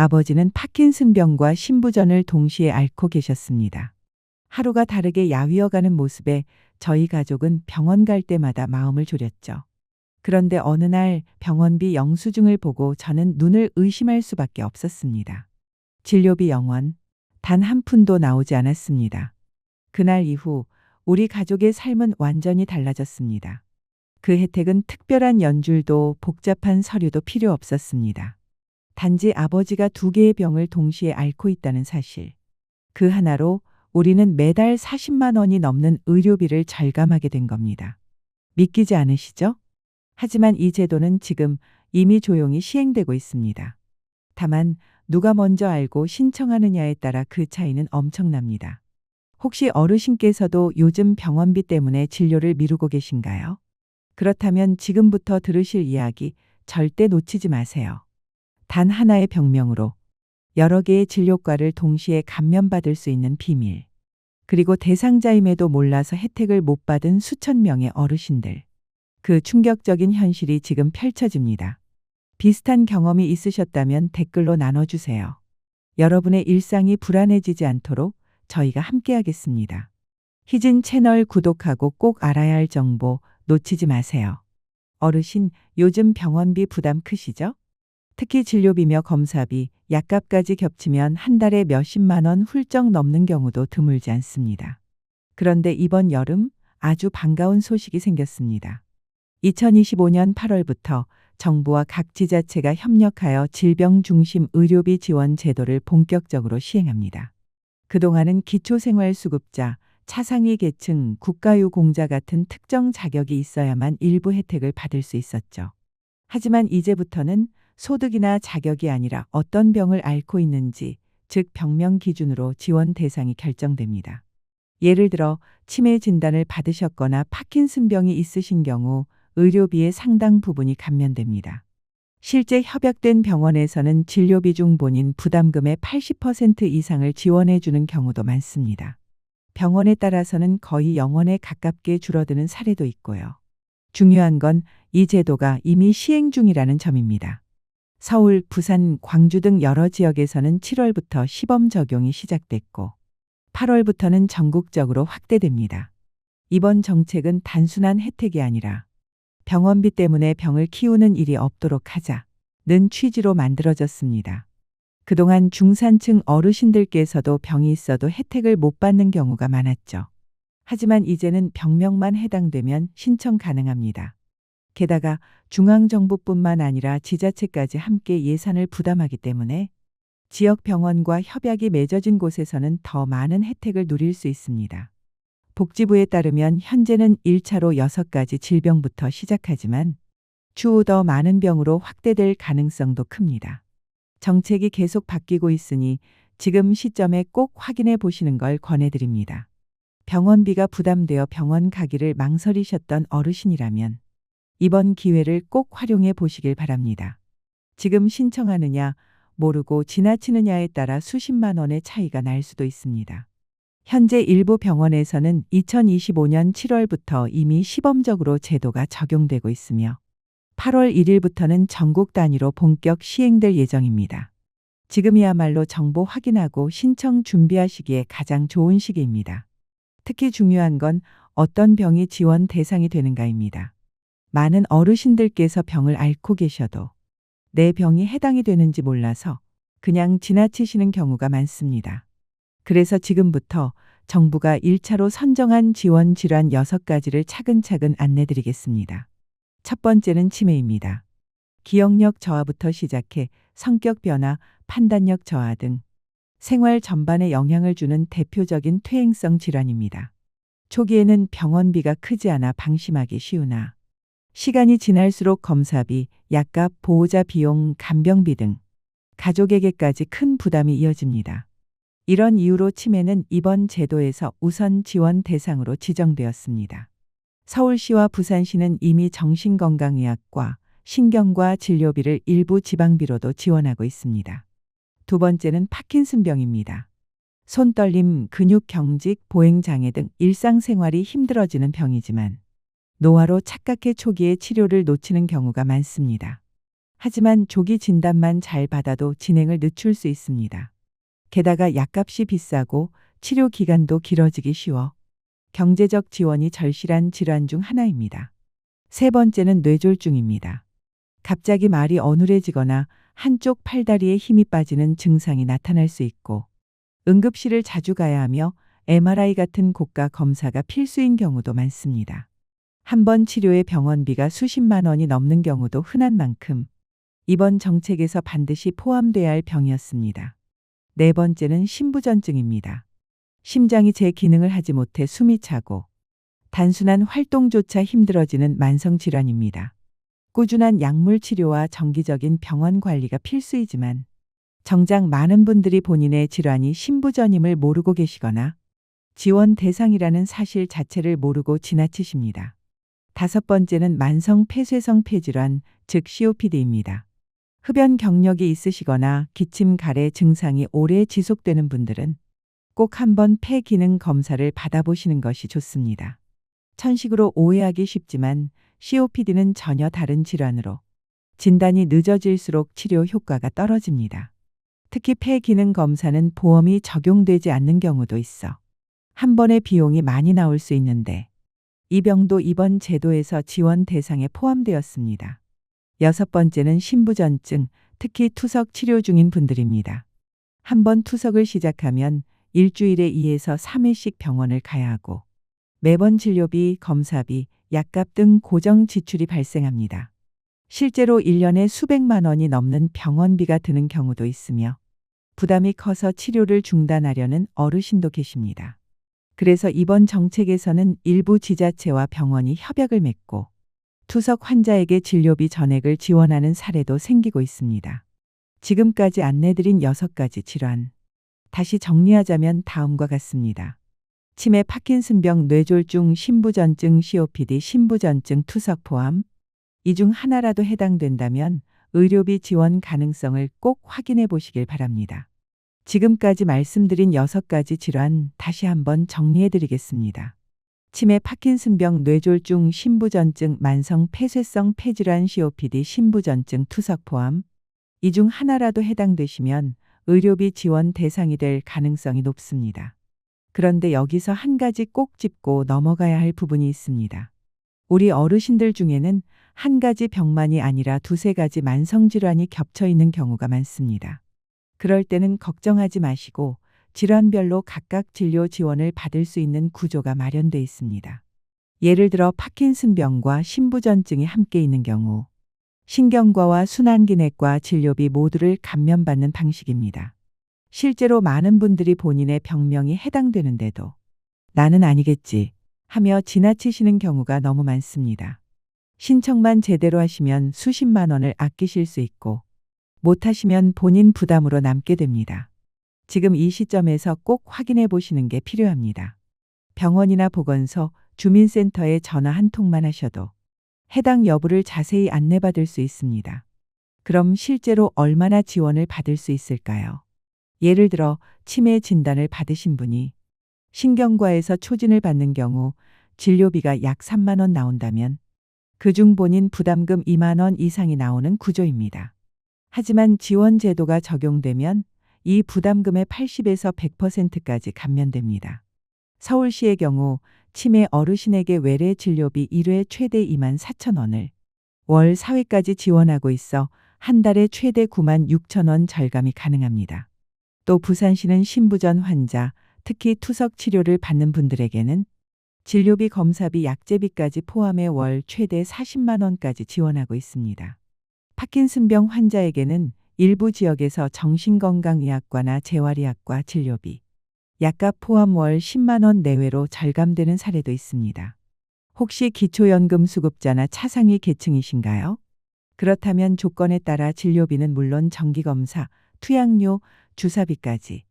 아버지는 파킨슨병과 신부전을 동시에 앓고 계셨습니다. 하루가 다르게 야위어가는 모습에 저희 가족은 병원 갈 때마다 마음을 졸였죠. 그런데 어느 날 병원비 영수증을 보고 저는 눈을 의심할 수밖에 없었습니다. 진료비 영원 단 한 푼도 나오지 않았습니다. 그날 이후 우리 가족의 삶은 완전히 달라졌습니다. 그 혜택은 특별한 연줄도 복잡한 서류도 필요 없었습니다. 단지 아버지가 두 개의 병을 동시에 앓고 있다는 사실. 그 하나로 우리는 매달 40만 원이 넘는 의료비를 절감하게 된 겁니다. 믿기지 않으시죠? 하지만 이 제도는 지금 이미 조용히 시행되고 있습니다. 다만 누가 먼저 알고 신청하느냐에 따라 그 차이는 엄청납니다. 혹시 어르신께서도 요즘 병원비 때문에 진료를 미루고 계신가요? 그렇다면 지금부터 들으실 이야기 절대 놓치지 마세요. 단 하나의 병명으로 여러 개의 진료과를 동시에 감면받을 수 있는 비밀. 그리고 대상자임에도 몰라서 혜택을 못 받은 수천 명의 어르신들. 그 충격적인 현실이 지금 펼쳐집니다. 비슷한 경험이 있으셨다면 댓글로 나눠주세요. 여러분의 일상이 불안해지지 않도록 저희가 함께하겠습니다. 희진 채널 구독하고 꼭 알아야 할 정보 놓치지 마세요. 어르신, 요즘 병원비 부담 크시죠? 특히 진료비며 검사비, 약값까지 겹치면 한 달에 몇십만 원 훌쩍 넘는 경우도 드물지 않습니다. 그런데 이번 여름 아주 반가운 소식이 생겼습니다. 2025년 8월부터 정부와 각 지자체가 협력하여 질병 중심 의료비 지원 제도를 본격적으로 시행합니다. 그동안은 기초생활수급자, 차상위 계층, 국가유공자 같은 특정 자격이 있어야만 일부 혜택을 받을 수 있었죠. 하지만 이제부터는 소득이나 자격이 아니라 어떤 병을 앓고 있는지, 즉 병명 기준으로 지원 대상이 결정됩니다. 예를 들어 치매 진단을 받으셨거나 파킨슨병이 있으신 경우 의료비의 상당 부분이 감면됩니다. 실제 협약된 병원에서는 진료비 중 본인 부담금의 80% 이상을 지원해 주는 경우도 많습니다. 병원에 따라서는 거의 영원에 가깝게 줄어드는 사례도 있고요. 중요한 건 이 제도가 이미 시행 중이라는 점입니다. 서울, 부산, 광주 등 여러 지역에서는 7월부터 시범 적용이 시작됐고 8월부터는 전국적으로 확대됩니다. 이번 정책은 단순한 혜택이 아니라 병원비 때문에 병을 키우는 일이 없도록 하자는 취지로 만들어졌습니다. 그동안 중산층 어르신들께서도 병이 있어도 혜택을 못 받는 경우가 많았죠. 하지만 이제는 병명만 해당되면 신청 가능합니다. 게다가 중앙정부뿐만 아니라 지자체까지 함께 예산을 부담하기 때문에 지역 병원과 협약이 맺어진 곳에서는 더 많은 혜택을 누릴 수 있습니다. 복지부에 따르면 현재는 1차로 6가지 질병부터 시작하지만 추후 더 많은 병으로 확대될 가능성도 큽니다. 정책이 계속 바뀌고 있으니 지금 시점에 꼭 확인해 보시는 걸 권해드립니다. 병원비가 부담되어 병원 가기를 망설이셨던 어르신이라면 이번 기회를 꼭 활용해 보시길 바랍니다. 지금 신청하느냐, 모르고 지나치느냐에 따라 수십만 원의 차이가 날 수도 있습니다. 현재 일부 병원에서는 2025년 7월부터 이미 시범적으로 제도가 적용되고 있으며 8월 1일부터는 전국 단위로 본격 시행될 예정입니다. 지금이야말로 정보 확인하고 신청 준비하시기에 가장 좋은 시기입니다. 특히 중요한 건 어떤 병이 지원 대상이 되는가입니다. 많은 어르신들께서 병을 앓고 계셔도 내 병이 해당이 되는지 몰라서 그냥 지나치시는 경우가 많습니다. 그래서 지금부터 정부가 1차로 선정한 지원 질환 6가지를 차근차근 안내드리겠습니다. 첫 번째는 치매입니다. 기억력 저하부터 시작해 성격 변화, 판단력 저하 등 생활 전반에 영향을 주는 대표적인 퇴행성 질환입니다. 초기에는 병원비가 크지 않아 방심하기 쉬우나 시간이 지날수록 검사비, 약값, 보호자 비용, 간병비 등 가족에게까지 큰 부담이 이어집니다. 이런 이유로 치매는 이번 제도에서 우선 지원 대상으로 지정되었습니다. 서울시와 부산시는 이미 정신건강의학과, 신경과 진료비를 일부 지방비로도 지원하고 있습니다. 두 번째는 파킨슨병입니다. 손떨림, 근육 경직, 보행 장애 등 일상생활이 힘들어지는 병이지만 노화로 착각해 초기에 치료를 놓치는 경우가 많습니다. 하지만 조기 진단만 잘 받아도 진행을 늦출 수 있습니다. 게다가 약값이 비싸고 치료 기간도 길어지기 쉬워 경제적 지원이 절실한 질환 중 하나입니다. 세 번째는 뇌졸중입니다. 갑자기 말이 어눌해지거나 한쪽 팔다리에 힘이 빠지는 증상이 나타날 수 있고 응급실을 자주 가야 하며 MRI 같은 고가 검사가 필수인 경우도 많습니다. 한 번 치료의 병원비가 수십만 원이 넘는 경우도 흔한 만큼 이번 정책에서 반드시 포함돼야 할 병이었습니다. 네 번째는 심부전증입니다. 심장이 제 기능을 하지 못해 숨이 차고 단순한 활동조차 힘들어지는 만성 질환입니다. 꾸준한 약물 치료와 정기적인 병원 관리가 필수이지만 정작 많은 분들이 본인의 질환이 심부전임을 모르고 계시거나 지원 대상이라는 사실 자체를 모르고 지나치십니다. 다섯 번째는 만성 폐쇄성 폐질환, 즉 COPD입니다. 흡연 경력이 있으시거나 기침 가래 증상이 오래 지속되는 분들은 꼭 한번 폐 기능 검사를 받아보시는 것이 좋습니다. 천식으로 오해하기 쉽지만 COPD는 전혀 다른 질환으로 진단이 늦어질수록 치료 효과가 떨어집니다. 특히 폐 기능 검사는 보험이 적용되지 않는 경우도 있어 한 번의 비용이 많이 나올 수 있는데 이 병도 이번 제도에서 지원 대상에 포함되었습니다. 여섯 번째는 신부전증, 특히 투석 치료 중인 분들입니다. 한 번 투석을 시작하면 일주일에 2에서 3회씩 병원을 가야 하고 매번 진료비, 검사비, 약값 등 고정 지출이 발생합니다. 실제로 1년에 수백만 원이 넘는 병원비가 드는 경우도 있으며 부담이 커서 치료를 중단하려는 어르신도 계십니다. 그래서 이번 정책에서는 일부 지자체와 병원이 협약을 맺고 투석 환자에게 진료비 전액을 지원하는 사례도 생기고 있습니다. 지금까지 안내드린 6가지 질환. 다시 정리하자면 다음과 같습니다. 치매, 파킨슨병, 뇌졸중, 신부전증, COPD, 신부전증, 투석 포함. 이 중 하나라도 해당된다면 의료비 지원 가능성을 꼭 확인해 보시길 바랍니다. 지금까지 말씀드린 6가지 질환 다시 한번 정리해 드리겠습니다. 치매, 파킨슨병, 뇌졸중, 신부전증, 만성 폐쇄성 폐질환 COPD, 신부전증, 투석 포함. 이 중 하나라도 해당되시면 의료비 지원 대상이 될 가능성이 높습니다. 그런데 여기서 한 가지 꼭 짚고 넘어가야 할 부분이 있습니다. 우리 어르신들 중에는 한 가지 병만이 아니라 두세 가지 만성질환이 겹쳐 있는 경우가 많습니다. 그럴 때는 걱정하지 마시고 질환별로 각각 진료 지원을 받을 수 있는 구조가 마련돼 있습니다. 예를 들어 파킨슨병과 신부전증이 함께 있는 경우 신경과와 순환기내과 진료비 모두를 감면받는 방식입니다. 실제로 많은 분들이 본인의 병명이 해당되는데도 나는 아니겠지 하며 지나치시는 경우가 너무 많습니다. 신청만 제대로 하시면 수십만 원을 아끼실 수 있고 못하시면 본인 부담으로 남게 됩니다. 지금 이 시점에서 꼭 확인해 보시는 게 필요합니다. 병원이나 보건소, 주민센터에 전화 한 통만 하셔도 해당 여부를 자세히 안내받을 수 있습니다. 그럼 실제로 얼마나 지원을 받을 수 있을까요? 예를 들어 치매 진단을 받으신 분이 신경과에서 초진을 받는 경우 진료비가 약 3만 원 나온다면 그중 본인 부담금 2만 원 이상이 나오는 구조입니다. 하지만 지원 제도가 적용되면 이 부담금의 80에서 100%까지 감면됩니다. 서울시의 경우 치매 어르신에게 외래 진료비 1회 최대 2만 4천 원을 월 4회까지 지원하고 있어 한 달에 최대 9만 6천 원 절감이 가능합니다. 또 부산시는 신부전 환자, 특히 투석 치료를 받는 분들에게는 진료비 검사비 약제비까지 포함해 월 최대 40만 원까지 지원하고 있습니다. 파킨슨병 환자에게는 일부 지역에서 정신건강의학과나 재활의학과 진료비, 약값 포함 월 10만 원 내외로 절감되는 사례도 있습니다. 혹시 기초연금 수급자나 차상위 계층이신가요? 그렇다면 조건에 따라 진료비는 물론 정기검사, 투약료, 주사비까지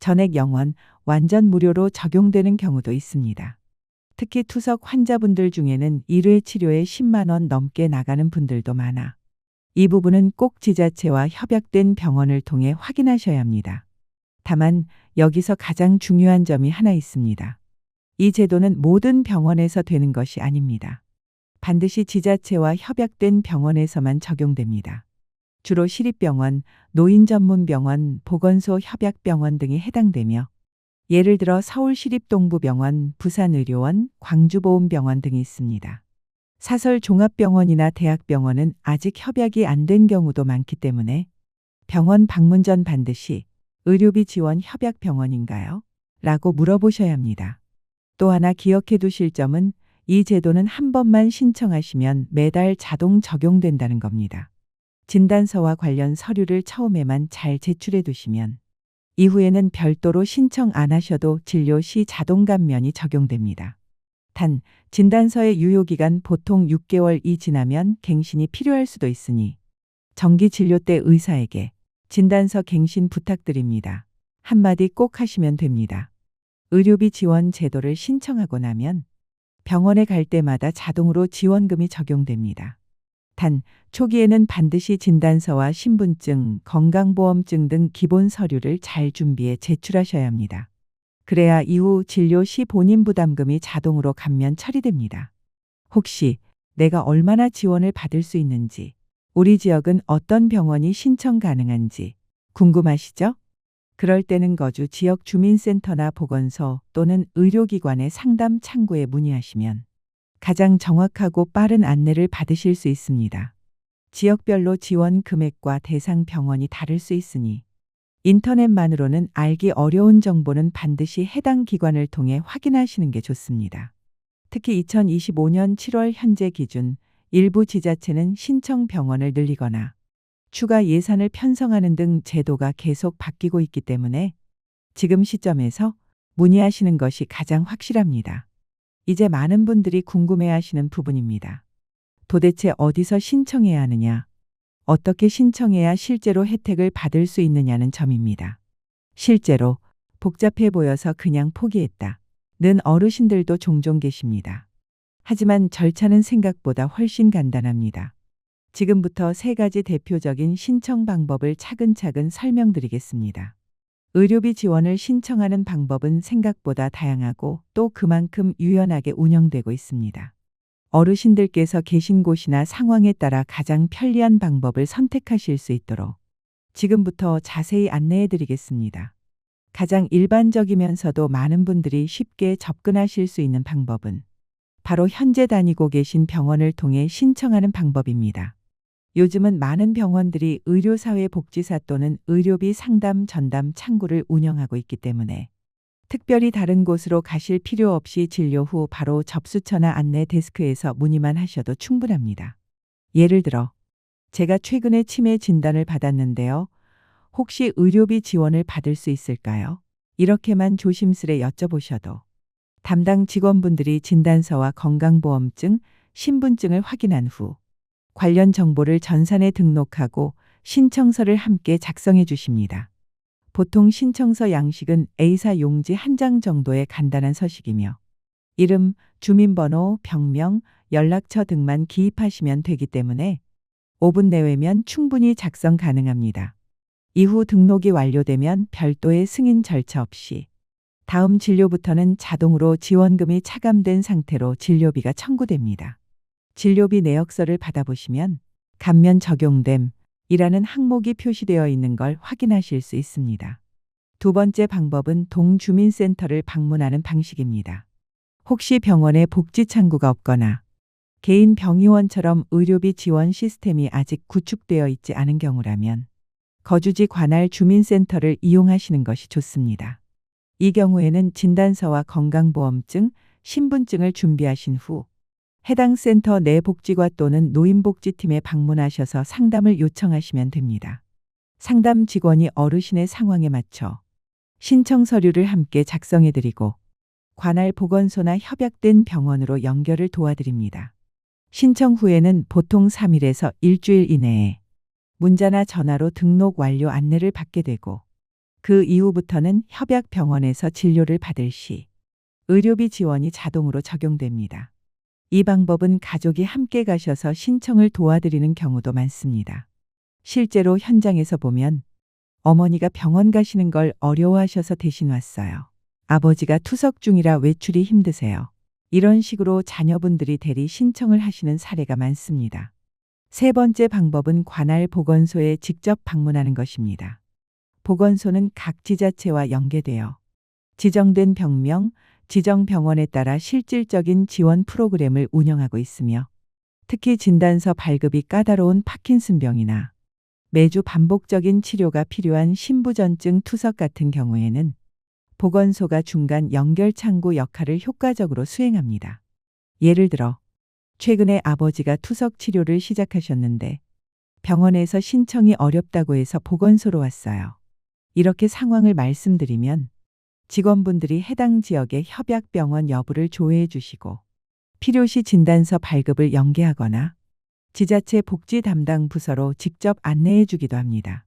전액 영원, 완전 무료로 적용되는 경우도 있습니다. 특히 투석 환자분들 중에는 1회 치료에 10만 원 넘게 나가는 분들도 많아 이 부분은 꼭 지자체와 협약된 병원을 통해 확인하셔야 합니다. 다만 여기서 가장 중요한 점이 하나 있습니다. 이 제도는 모든 병원에서 되는 것이 아닙니다. 반드시 지자체와 협약된 병원에서만 적용됩니다. 주로 시립병원, 노인전문병원, 보건소 협약병원 등이 해당되며 예를 들어 서울시립동부병원, 부산의료원, 광주보훈병원 등이 있습니다. 사설 종합병원이나 대학병원은 아직 협약이 안 된 경우도 많기 때문에 병원 방문 전 반드시 의료비 지원 협약 병원인가요? 라고 물어보셔야 합니다. 또 하나 기억해 두실 점은 이 제도는 한 번만 신청하시면 매달 자동 적용된다는 겁니다. 진단서와 관련 서류를 처음에만 잘 제출해 두시면 이후에는 별도로 신청 안 하셔도 진료 시 자동 감면이 적용됩니다. 단, 진단서의 유효기간 보통 6개월이 지나면 갱신이 필요할 수도 있으니 정기 진료 때 의사에게 진단서 갱신 부탁드립니다. 한마디 꼭 하시면 됩니다. 의료비 지원 제도를 신청하고 나면 병원에 갈 때마다 자동으로 지원금이 적용됩니다. 단, 초기에는 반드시 진단서와 신분증, 건강보험증 등 기본 서류를 잘 준비해 제출하셔야 합니다. 그래야 이후 진료 시 본인 부담금이 자동으로 감면 처리됩니다. 혹시 내가 얼마나 지원을 받을 수 있는지, 우리 지역은 어떤 병원이 신청 가능한지 궁금하시죠? 그럴 때는 거주 지역 주민센터나 보건소 또는 의료기관의 상담 창구에 문의하시면 가장 정확하고 빠른 안내를 받으실 수 있습니다. 지역별로 지원 금액과 대상 병원이 다를 수 있으니 인터넷만으로는 알기 어려운 정보는 반드시 해당 기관을 통해 확인하시는 게 좋습니다. 특히 2025년 7월 현재 기준 일부 지자체는 신청 병원을 늘리거나 추가 예산을 편성하는 등 제도가 계속 바뀌고 있기 때문에 지금 시점에서 문의하시는 것이 가장 확실합니다. 이제 많은 분들이 궁금해 하시는 부분입니다. 도대체 어디서 신청해야 하느냐? 어떻게 신청해야 실제로 혜택을 받을 수 있느냐는 점입니다. 실제로 복잡해 보여서 그냥 포기했다. 는 어르신들도 종종 계십니다. 하지만 절차는 생각보다 훨씬 간단합니다. 지금부터 세 가지 대표적인 신청 방법을 차근차근 설명드리겠습니다. 의료비 지원을 신청하는 방법은 생각보다 다양하고 또 그만큼 유연하게 운영되고 있습니다. 어르신들께서 계신 곳이나 상황에 따라 가장 편리한 방법을 선택하실 수 있도록 지금부터 자세히 안내해 드리겠습니다. 가장 일반적이면서도 많은 분들이 쉽게 접근하실 수 있는 방법은 바로 현재 다니고 계신 병원을 통해 신청하는 방법입니다. 요즘은 많은 병원들이 의료사회 복지사 또는 의료비 상담 전담 창구를 운영하고 있기 때문에 특별히 다른 곳으로 가실 필요 없이 진료 후 바로 접수처나 안내 데스크에서 문의만 하셔도 충분합니다. 예를 들어, 제가 최근에 치매 진단을 받았는데요. 혹시 의료비 지원을 받을 수 있을까요? 이렇게만 조심스레 여쭤보셔도 담당 직원분들이 진단서와 건강보험증, 신분증을 확인한 후 관련 정보를 전산에 등록하고 신청서를 함께 작성해 주십니다. 보통 신청서 양식은 A사 용지 한 장 정도의 간단한 서식이며 이름, 주민번호, 병명, 연락처 등만 기입하시면 되기 때문에 5분 내외면 충분히 작성 가능합니다. 이후 등록이 완료되면 별도의 승인 절차 없이 다음 진료부터는 자동으로 지원금이 차감된 상태로 진료비가 청구됩니다. 진료비 내역서를 받아보시면 감면 적용됨, 이라는 항목이 표시되어 있는 걸 확인하실 수 있습니다. 두 번째 방법은 동주민센터를 방문하는 방식입니다. 혹시 병원에 복지 창구가 없거나 개인 병의원처럼 의료비 지원 시스템이 아직 구축되어 있지 않은 경우라면 거주지 관할 주민센터를 이용하시는 것이 좋습니다. 이 경우에는 진단서와 건강보험증, 신분증을 준비하신 후 해당 센터 내 복지과 또는 노인복지팀에 방문하셔서 상담을 요청하시면 됩니다. 상담 직원이 어르신의 상황에 맞춰 신청 서류를 함께 작성해 드리고 관할 보건소나 협약된 병원으로 연결을 도와드립니다. 신청 후에는 보통 3일에서 일주일 이내에 문자나 전화로 등록 완료 안내를 받게 되고 그 이후부터는 협약 병원에서 진료를 받을 시 의료비 지원이 자동으로 적용됩니다. 이 방법은 가족이 함께 가셔서 신청을 도와드리는 경우도 많습니다. 실제로 현장에서 보면 어머니가 병원 가시는 걸 어려워하셔서 대신 왔어요. 아버지가 투석 중이라 외출이 힘드세요. 이런 식으로 자녀분들이 대리 신청을 하시는 사례가 많습니다. 세 번째 방법은 관할 보건소에 직접 방문하는 것입니다. 보건소는 각 지자체와 연계되어 지정된 병명, 지정 병원에 따라 실질적인 지원 프로그램을 운영하고 있으며 특히 진단서 발급이 까다로운 파킨슨병이나 매주 반복적인 치료가 필요한 신부전증 투석 같은 경우에는 보건소가 중간 연결 창구 역할을 효과적으로 수행합니다. 예를 들어 최근에 아버지가 투석 치료를 시작하셨는데 병원에서 신청이 어렵다고 해서 보건소로 왔어요. 이렇게 상황을 말씀드리면 직원분들이 해당 지역의 협약병원 여부를 조회해 주시고 필요시 진단서 발급을 연계하거나 지자체 복지 담당 부서로 직접 안내해 주기도 합니다.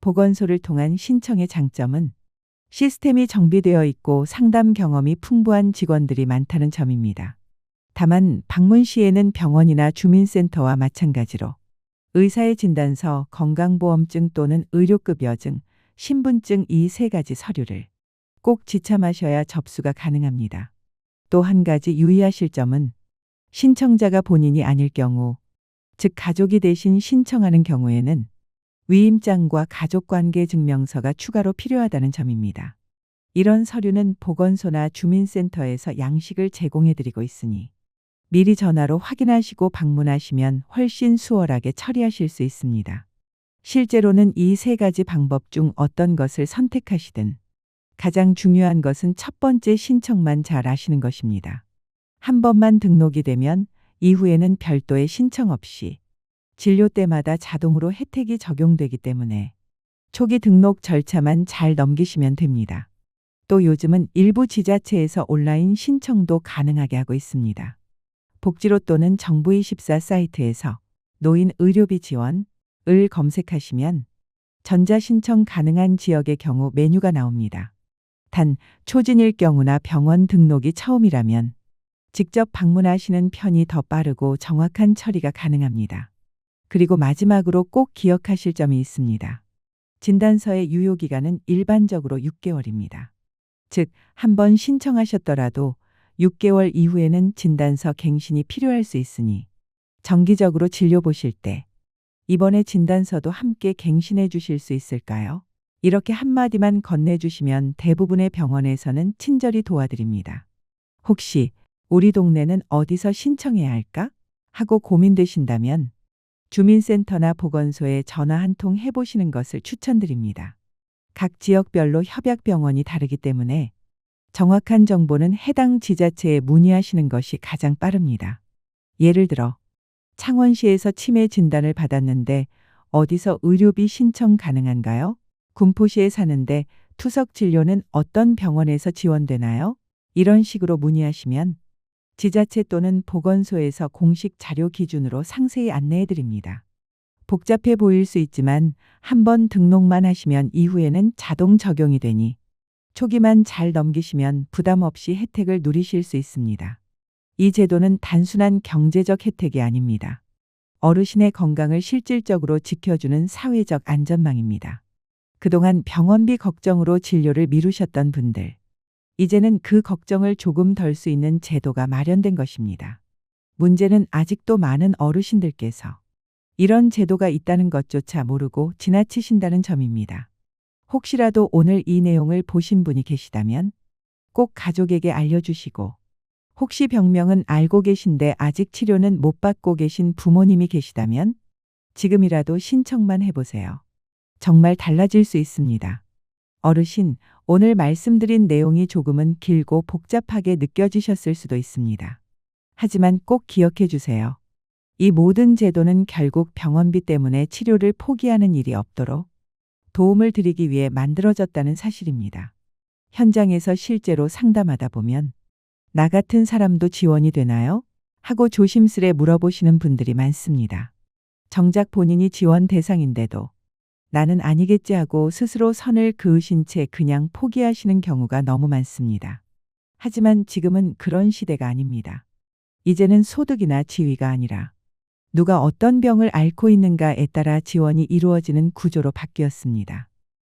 보건소를 통한 신청의 장점은 시스템이 정비되어 있고 상담 경험이 풍부한 직원들이 많다는 점입니다. 다만 방문 시에는 병원이나 주민센터와 마찬가지로 의사의 진단서, 건강보험증 또는 의료급여 증, 신분증 이 세 가지 서류를 꼭 지참하셔야 접수가 가능합니다. 또 한 가지 유의하실 점은 신청자가 본인이 아닐 경우, 즉 가족이 대신 신청하는 경우에는 위임장과 가족관계 증명서가 추가로 필요하다는 점입니다. 이런 서류는 보건소나 주민센터에서 양식을 제공해 드리고 있으니 미리 전화로 확인하시고 방문하시면 훨씬 수월하게 처리하실 수 있습니다. 실제로는 이 세 가지 방법 중 어떤 것을 선택하시든 가장 중요한 것은 첫 번째 신청만 잘 하시는 것입니다. 한 번만 등록이 되면 이후에는 별도의 신청 없이 진료 때마다 자동으로 혜택이 적용되기 때문에 초기 등록 절차만 잘 넘기시면 됩니다. 또 요즘은 일부 지자체에서 온라인 신청도 가능하게 하고 있습니다. 복지로 또는 정부24 사이트에서 노인 의료비 지원, 을 검색하시면 전자신청 가능한 지역의 경우 메뉴가 나옵니다. 단, 초진일 경우나 병원 등록이 처음이라면 직접 방문하시는 편이 더 빠르고 정확한 처리가 가능합니다. 그리고 마지막으로 꼭 기억하실 점이 있습니다. 진단서의 유효기간은 일반적으로 6개월입니다. 즉, 한 번 신청하셨더라도 6개월 이후에는 진단서 갱신이 필요할 수 있으니 정기적으로 진료 보실 때 이번에 진단서도 함께 갱신해 주실 수 있을까요? 이렇게 한마디만 건네주시면 대부분의 병원에서는 친절히 도와드립니다. 혹시 우리 동네는 어디서 신청해야 할까? 하고 고민되신다면 주민센터나 보건소에 전화 한 통 해보시는 것을 추천드립니다. 각 지역별로 협약병원이 다르기 때문에 정확한 정보는 해당 지자체에 문의하시는 것이 가장 빠릅니다. 예를 들어 창원시에서 치매 진단을 받았는데 어디서 의료비 신청 가능한가요? 군포시에 사는데 투석 진료는 어떤 병원에서 지원되나요? 이런 식으로 문의하시면 지자체 또는 보건소에서 공식 자료 기준으로 상세히 안내해 드립니다. 복잡해 보일 수 있지만 한번 등록만 하시면 이후에는 자동 적용이 되니 초기만 잘 넘기시면 부담 없이 혜택을 누리실 수 있습니다. 이 제도는 단순한 경제적 혜택이 아닙니다. 어르신의 건강을 실질적으로 지켜주는 사회적 안전망입니다. 그동안 병원비 걱정으로 진료를 미루셨던 분들, 이제는 그 걱정을 조금 덜 수 있는 제도가 마련된 것입니다. 문제는 아직도 많은 어르신들께서 이런 제도가 있다는 것조차 모르고 지나치신다는 점입니다. 혹시라도 오늘 이 내용을 보신 분이 계시다면 꼭 가족에게 알려주시고 혹시 병명은 알고 계신데 아직 치료는 못 받고 계신 부모님이 계시다면 지금이라도 신청만 해보세요. 정말 달라질 수 있습니다. 어르신, 오늘 말씀드린 내용이 조금은 길고 복잡하게 느껴지셨을 수도 있습니다. 하지만 꼭 기억해 주세요. 이 모든 제도는 결국 병원비 때문에 치료를 포기하는 일이 없도록 도움을 드리기 위해 만들어졌다는 사실입니다. 현장에서 실제로 상담하다 보면 나 같은 사람도 지원이 되나요? 하고 조심스레 물어보시는 분들이 많습니다. 정작 본인이 지원 대상인데도 나는 아니겠지 하고 스스로 선을 그으신 채 그냥 포기하시는 경우가 너무 많습니다. 하지만 지금은 그런 시대가 아닙니다. 이제는 소득이나 지위가 아니라 누가 어떤 병을 앓고 있는가에 따라 지원이 이루어지는 구조로 바뀌었습니다.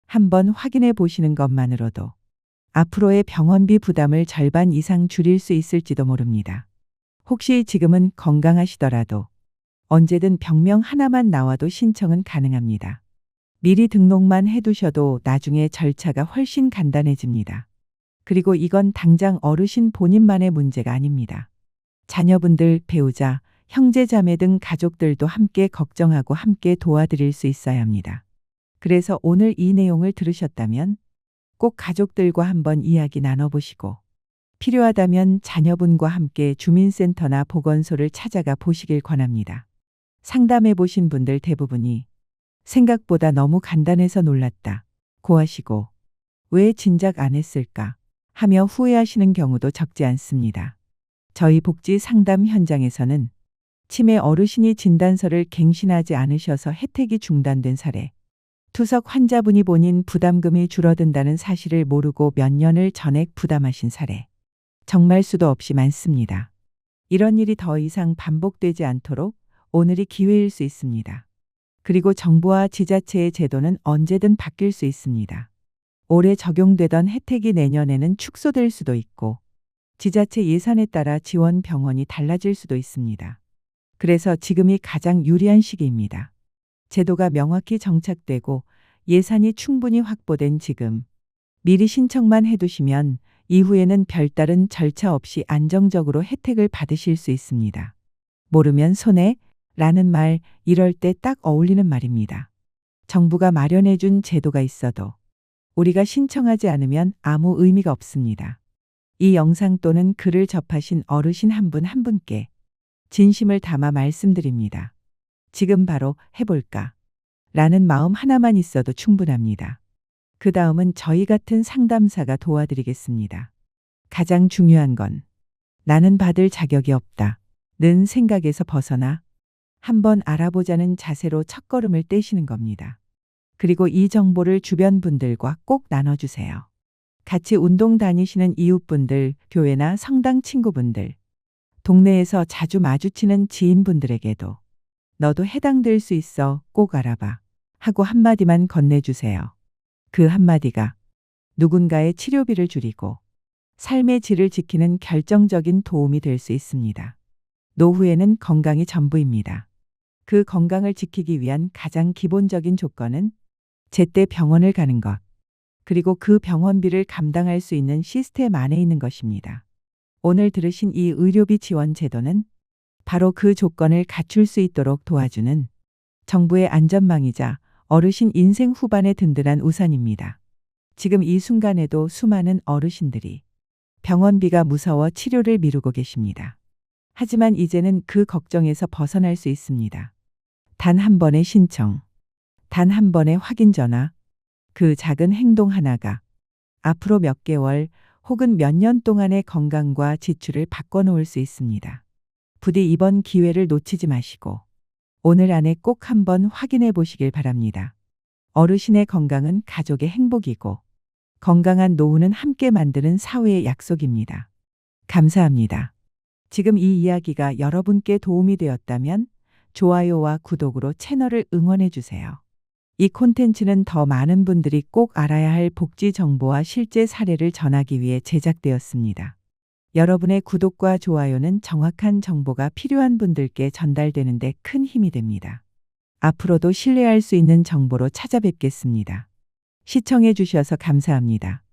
한번 확인해 보시는 것만으로도 앞으로의 병원비 부담을 절반 이상 줄일 수 있을지도 모릅니다. 혹시 지금은 건강하시더라도 언제든 병명 하나만 나와도 신청은 가능합니다. 미리 등록만 해두셔도 나중에 절차가 훨씬 간단해집니다. 그리고 이건 당장 어르신 본인만의 문제가 아닙니다. 자녀분들, 배우자, 형제 자매 등 가족들도 함께 걱정하고 함께 도와드릴 수 있어야 합니다. 그래서 오늘 이 내용을 들으셨다면 꼭 가족들과 한번 이야기 나눠보시고 필요하다면 자녀분과 함께 주민센터나 보건소를 찾아가 보시길 권합니다. 상담해 보신 분들 대부분이 생각보다 너무 간단해서 놀랐다. 고하시고 왜 진작 안 했을까 하며 후회하시는 경우도 적지 않습니다. 저희 복지 상담 현장에서는 치매 어르신이 진단서를 갱신하지 않으셔서 혜택이 중단된 사례, 투석 환자분이 본인 부담금이 줄어든다는 사실을 모르고 몇 년을 전액 부담하신 사례, 정말 수도 없이 많습니다. 이런 일이 더 이상 반복되지 않도록 오늘이 기회일 수 있습니다. 그리고 정부와 지자체의 제도는 언제든 바뀔 수 있습니다. 올해 적용되던 혜택이 내년에는 축소될 수도 있고 지자체 예산에 따라 지원 병원이 달라질 수도 있습니다. 그래서 지금이 가장 유리한 시기입니다. 제도가 명확히 정착되고 예산이 충분히 확보된 지금 미리 신청만 해두시면 이후에는 별다른 절차 없이 안정적으로 혜택을 받으실 수 있습니다. 모르면 손해 라는 말 이럴 때 딱 어울리는 말입니다. 정부가 마련해 준 제도가 있어도 우리가 신청하지 않으면 아무 의미가 없습니다. 이 영상 또는 글을 접하신 어르신 한분한 분께 진심을 담아 말씀드립니다. 지금 바로 해볼까? 라는 마음 하나만 있어도 충분합니다. 그 다음은 저희 같은 상담사가 도와드리겠습니다. 가장 중요한 건 나는 받을 자격이 없다. 는 생각에서 벗어나 한번 알아보자는 자세로 첫걸음을 떼시는 겁니다. 그리고 이 정보를 주변 분들과 꼭 나눠주세요. 같이 운동 다니시는 이웃분들, 교회나 성당 친구분들, 동네에서 자주 마주치는 지인분들에게도 너도 해당될 수 있어 꼭 알아봐 하고 한마디만 건네주세요. 그 한마디가 누군가의 치료비를 줄이고 삶의 질을 지키는 결정적인 도움이 될 수 있습니다. 노후에는 건강이 전부입니다. 그 건강을 지키기 위한 가장 기본적인 조건은 제때 병원을 가는 것, 그리고 그 병원비를 감당할 수 있는 시스템 안에 있는 것입니다. 오늘 들으신 이 의료비 지원 제도는 바로 그 조건을 갖출 수 있도록 도와주는 정부의 안전망이자 어르신 인생 후반의 든든한 우산입니다. 지금 이 순간에도 수많은 어르신들이 병원비가 무서워 치료를 미루고 계십니다. 하지만 이제는 그 걱정에서 벗어날 수 있습니다. 단 한 번의 신청, 단 한 번의 확인 전화, 그 작은 행동 하나가 앞으로 몇 개월 혹은 몇 년 동안의 건강과 지출을 바꿔놓을 수 있습니다. 부디 이번 기회를 놓치지 마시고 오늘 안에 꼭 한번 확인해 보시길 바랍니다. 어르신의 건강은 가족의 행복이고 건강한 노후는 함께 만드는 사회의 약속입니다. 감사합니다. 지금 이 이야기가 여러분께 도움이 되었다면 좋아요와 구독으로 채널을 응원해 주세요. 이 콘텐츠는 더 많은 분들이 꼭 알아야 할 복지 정보와 실제 사례를 전하기 위해 제작되었습니다. 여러분의 구독과 좋아요는 정확한 정보가 필요한 분들께 전달되는데 큰 힘이 됩니다. 앞으로도 신뢰할 수 있는 정보로 찾아뵙겠습니다. 시청해 주셔서 감사합니다.